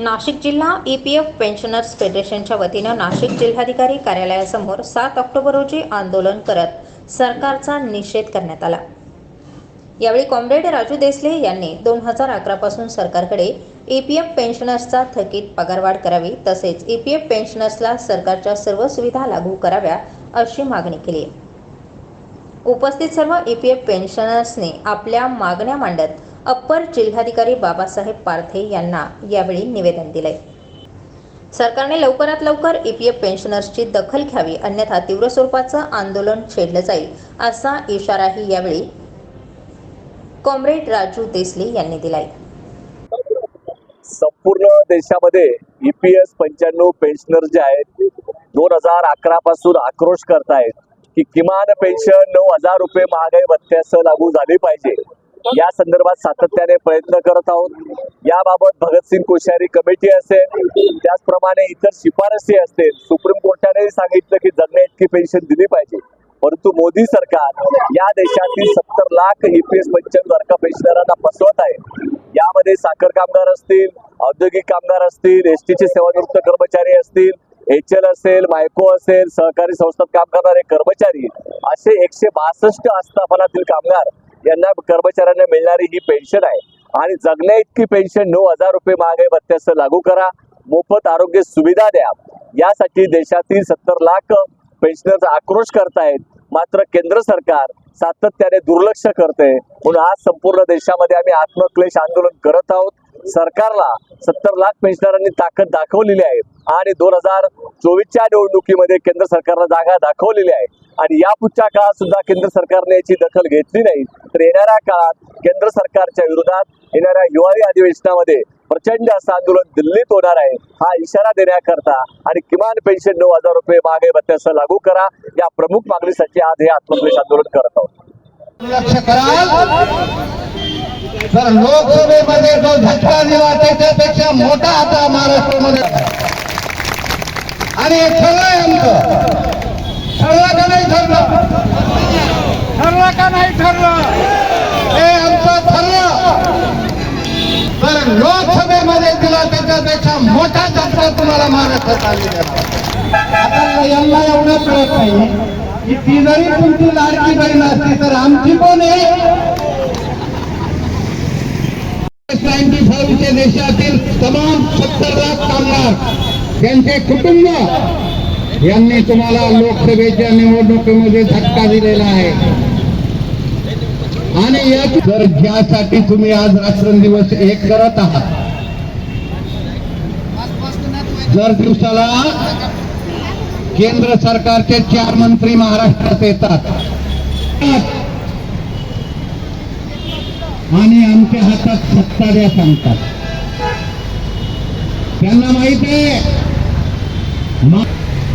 नाशिक जिल्हा E P F pensioners फेडरेशनच्या वतीनं नाशिक जिल्हाधिकारी कार्यालयासमोर सात ऑक्टोबर रोजी आंदोलन करत सरकारचा निषेध करण्यात आला. यावेळी कॉम्रेड राजू देसले यांनी दोन हजार अकरापासून सरकारकडे ई पी एफ पेन्शनर्सचा थकीत पगारवाढ करावी तसेच ई पी एफ पेन्शनर्सला सरकारच्या सर्व सुविधा लागू कराव्या अशी मागणी केली. उपस्थित सर्व ई पी एफ पेन्शनर्सने आपल्या मागण्या मांडत अप्पर जिल्हाधिकारी बाबासाहेब पारथे यांना यावेळी निवेदन दिले सरकारने लवकरात लवकर ई पी एफ पेन्शनर्सची दखल घ्यावी अन्यथा तीव्र स्वरूपाचं आंदोलन छेडलं जाईल असा इशाराही यावेळी कॉम्रेड राजू देसले यांनी दिलाय. संपूर्ण देशामध्ये ईपीएस पंच्याण्णव पेन्शनर जे आहेत दोन हजार अकरा पासून आक्रोश करतायत की किमान पेन्शन नऊ हजार रुपये महागाई भत्त्यासह लागू झाली पाहिजे. या संदर्भात सातत्याने प्रयत्न करत आहोत. याबाबत भगतसिंग कोश्यारी कमिटी असेल त्याचप्रमाणे इतर शिफारसी असतील सुप्रीम कोर्टाने सांगितलं की जगण्या इतकी पेन्शन दिली पाहिजे. परंतु मोदी सरकार या देशातील सत्तर लाख ईपीएस पंच्याण्णव वर्ग पेन्शनरांना फसवत आहे. यामध्ये साखर कामगार असतील औद्योगिक कामगार असतील एसटीचे सेवानिवृत्त कर्मचारी असतील एच एल असेल मायको असेल सहकारी संस्थात काम करणारे कर्मचारी असे एकशे बासष्ट आस्थापनातील कामगार यांना कर्मचाऱ्यांना मिळणारी ही पेन्शन आहे. आणि जगण्या इतकी पेन्शन नऊ हजार रुपये महागाई भत्त्यास लागू करा. मोफत आरोग्य सुविधा द्या. यासाठी देशातील सत्तर लाख पेन्शनर्स आक्रोश करतायत. मात्र केंद्र सरकार सातत्याने दुर्लक्ष करते. म्हणून आज संपूर्ण देशामध्ये आम्ही आत्मक्लेश आंदोलन करत आहोत. सरकारला सत्तर लाख पेन्शनरांनी ताकद दाखवलेली आहे. आणि दोन हजार चोवीसच्या निवडणुकीमध्ये केंद्र सरकारला जागा दाखवलेली आहे. आणि या पुढच्या काळात सुद्धा केंद्र सरकारने याची दखल घेतली नाही. तर येणाऱ्या काळात केंद्र सरकारच्या विरोधात येणाऱ्या हिवाळी अधिवेशनामध्ये प्रचंड असं आंदोलन दिल्लीत होणार आहे हा इशारा देण्याकरता आणि किमान पेन्शन नऊ हजार रुपये मागे भत्त्यासह लागू करा. या प्रमुख मागणीसाठी आज हे आत्मप्रवेश आंदोलन करत आहोत. लक्ष कराल. तर लोकसभेमध्ये जो झटका दिला त्याच्यापेक्षा मोठा आता महाराष्ट्रामध्ये. आणि हे सगळं आमचं ठरलं का नाही ठरलं ठरलं का नाही ठरलं. हे आमचं ठरलं. तर लोकसभेमध्ये दिला त्याच्यापेक्षा मोठा झटका तुम्हाला महाराष्ट्रात आता यांना एवढं कळत नाही की ती जरी तुमची लाडकी बहीण असती तर आमची कोण आहे? नाईन्टी फाईव्हच्या देशातील तमाम सत्तर लाख कामगार त्यांचे कुटुंब यांनी तुम्हाला लोकसभेच्या निवडणुकीमध्ये धक्का दिलेला आहे. आणि या जर ज्यासाठी तुम्ही आज रात्रंदिवस एक करत आहात जर दिवसाला केंद्र सरकारचे चार मंत्री महाराष्ट्रात येतात आणि आमच्या हातात सत्ता द्या सांगतात. त्यांना माहीत आहे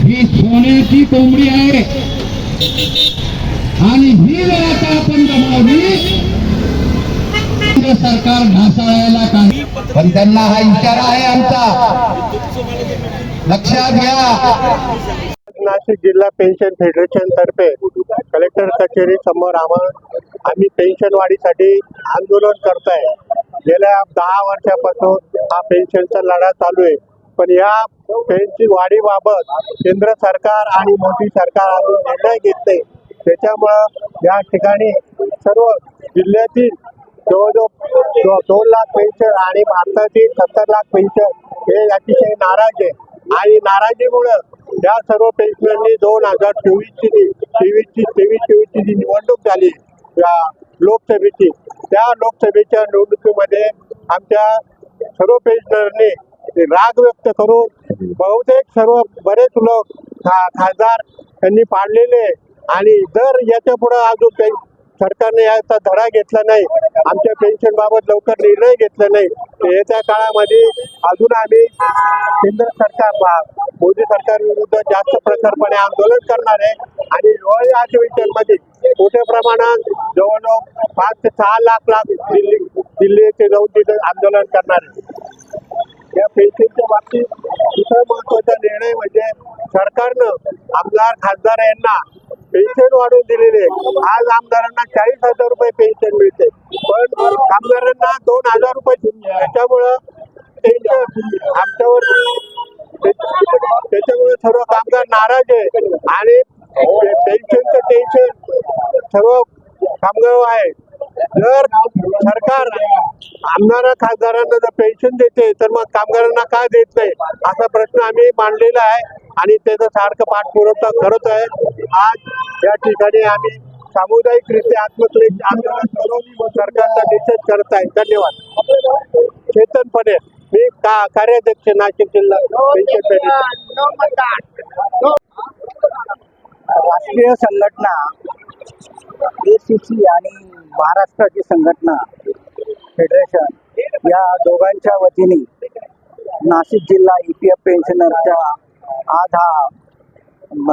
ही सोन्याची कोंबडी आहे. आणि ही आता आपण गमावली केंद्र सरकार ढासळायला काही पण त्यांना हा इशारा आहे आमचा. लक्षात घ्या. नाशिक जिल्हा पेन्शन फेडरेशन तर्फे कलेक्टर कचेरी समोर आम्हा आम्ही पेन्शन वाढीसाठी आंदोलन करताय. गेल्या दहा वर्षापासून हा पेन्शनचा लढा चालू आहे. पण या पेन्शन वाढीबाबत केंद्र सरकार आणि मोदी सरकार अजून निर्णय घेत नाही. त्याच्यामुळं या ठिकाणी सर्व जिल्ह्यातील जवळजवळ दोन लाख पेन्शन आणि भारतातील सत्तर लाख पेन्शन हे अतिशय नाराज आहे. आणि नाराजीमुळं या सर्व पेन्शनरनी दोन हजार चोवीसची तेवीसची तेवीस चोवीसची जी निवडणूक झाली या लोकसभेची त्या लोकसभेच्या निवडणुकीमध्ये आमच्या सर्व पेन्शनरनी राग व्यक्त करून बहुतेक सर्व बरेच लोक खा खासदार त्यांनी पाडलेले आणि जर याच्यापुढे अजून सरकारने याचा धडा घेतला नाही. आमच्या पेन्शन बाबत लवकर निर्णय घेतला नाही. याच्या येत्या काळामध्ये अजून आम्ही केंद्र सरकार मोदी सरकार विरुद्ध जास्त प्रखरपणे आंदोलन करणार आहे. आणि हिवाळी अधिवेशनमध्ये मोठ्या प्रमाणात जवळजवळ पाच ते सहा लाख लाख दिल्ली दिल्ली येथे जाऊन तिथे आंदोलन करणार आहे. या पेन्शनच्या बाबतीत दुसरा महत्त्वाचा निर्णय म्हणजे सरकारनं आमदार खासदार यांना पेन्शन वाढवून दिलेली आहे. आज आमदारांना चाळीस हजार रुपये पेन्शन मिळते. पण आमदारांना दोन हजार रुपये त्याच्यामुळं त्यांच्या आमच्यावर त्याच्यामुळे सर्व कामगार नाराज आहे. आणि पेन्शनचं टेन्शन सर्व कामगार आहे. जर सरकार आमदार खासदारांना जर पेन्शन देते तर मग कामगारांना का देत नाही? असा प्रश्न आम्ही मांडलेला आहे आणि त्याचा सारखं पाठपुरवठा करत आहे. आज या ठिकाणी आम्ही सामुदायिकरित्या आत्मक्लेश आंदोलन करून सरकारचा निषेध करत आहे. धन्यवाद. चेतन पटेल मी का कार्याध्यक्ष नाशिक जिल्हा राष्ट्रीय संघटना एसीसी आणि महाराष्ट्राची संघटना फेडरेशन या दोघांच्या वतीने नाशिक जिल्हा ई पी एफ पेन्शनरच्या आज हा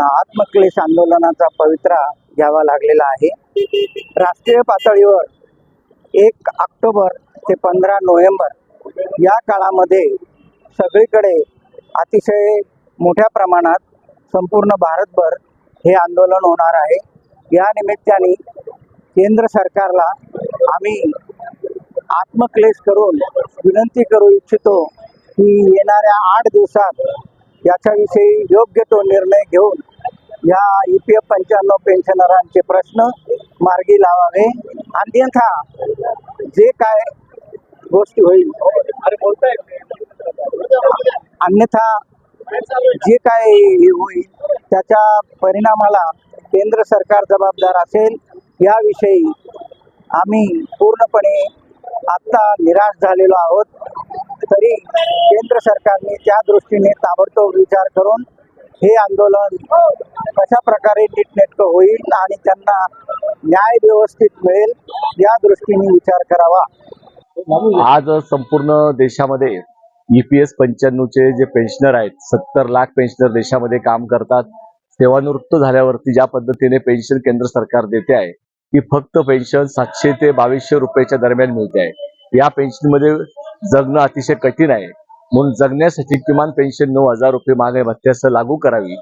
आत्मक्लेश आंदोलनाचा पवित्रा घ्यावा लागलेला आहे. राष्ट्रीय पातळीवर एक ऑक्टोबर ते पंधरा नोव्हेंबर या काळामध्ये सगळीकडे अतिशय मोठ्या प्रमाणात संपूर्ण भारतभर हे आंदोलन होणार आहे. या निमित्ताने केंद्र सरकारला आम्ही आत्मक्लेश करून विनंती करू इच्छितो की येणाऱ्या आठ दिवसात याच्याविषयी योग्य तो निर्णय घेऊन या ई पी एफ पंच्याण्णव पेन्शनरांचे प्रश्न मार्गी लावावे. अन्यथा जे काय गोष्टी होईल. अन्यथा जे काय होईल त्याच्या परिणामाला केंद्र सरकार जबाबदार असेल याविषयी आम्ही पूर्णपणे आत्ता निराश झालेलो आहोत. तरी केंद्र सरकारने त्या दृष्टीने ताबडतोब विचार करून हे आंदोलन कशा प्रकारे नीटनेटकं होईल आणि त्यांना न्याय व्यवस्थित मिळेल या दृष्टीने विचार करावा. आज संपूर्ण देशामध्ये ईपीएस पंच्याण्णवचे जे पेन्शनर आहेत सत्तर लाख पेन्शनर देशामध्ये काम करतात. सेवानिवृत्त झाल्यावरती ज्या पद्धतीने पेन्शन केंद्र सरकार देते आहे ती फक्त पेन्शन सातशे ते बावीसशे रुपयाच्या दरम्यान मिळते आहे. या पेन्शनमध्ये जगणं अतिशय कठीण आहे. म्हणून जगण्यासाठी किमान पेन्शन नऊ हजार रुपये मागणी भत्त्यासह लागू करावी.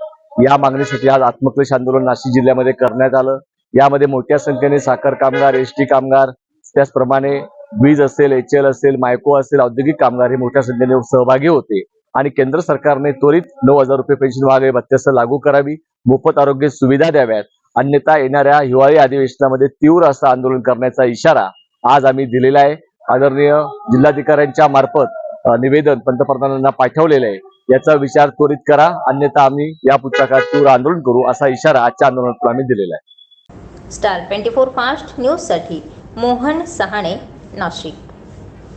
या मागणीसाठी आज आत्मक्लेश आंदोलन नाशिक जिल्ह्यामध्ये करण्यात आलं. यामध्ये मोठ्या संख्येने साखर कामगार एस टी कामगार त्याचप्रमाणे वीज असेल एच एल असेल मायको असेल औद्योगिक कामगार हे मोठ्या संख्येने सहभागी होते. आणि केंद्र सरकारने त्वरित नऊ हजार रुपये पेन्शन महागाई भत्त्यास लागू करावी मोफत आरोग्य सुविधा द्याव्यात. अन्यथा येणाऱ्या हिवाळी अधिवेशनामध्ये तीव्र असं आंदोलन करण्याचा इशारा आज आम्ही दिलेला आहे. आदरणीय जिल्हाधिकाऱ्यांच्या मार्फत निवेदन पंतप्रधानांना पाठवलेलं आहे. याचा विचार त्वरित करा अन्यथा आम्ही या पुस्तकात तीव्र आंदोलन करू असा इशारा आजच्या आंदोलनातून आम्ही दिलेला आहे. स्टार ट्वेंटी फोर फास्ट न्यूजसाठी मोहन सहाणे नाशिक.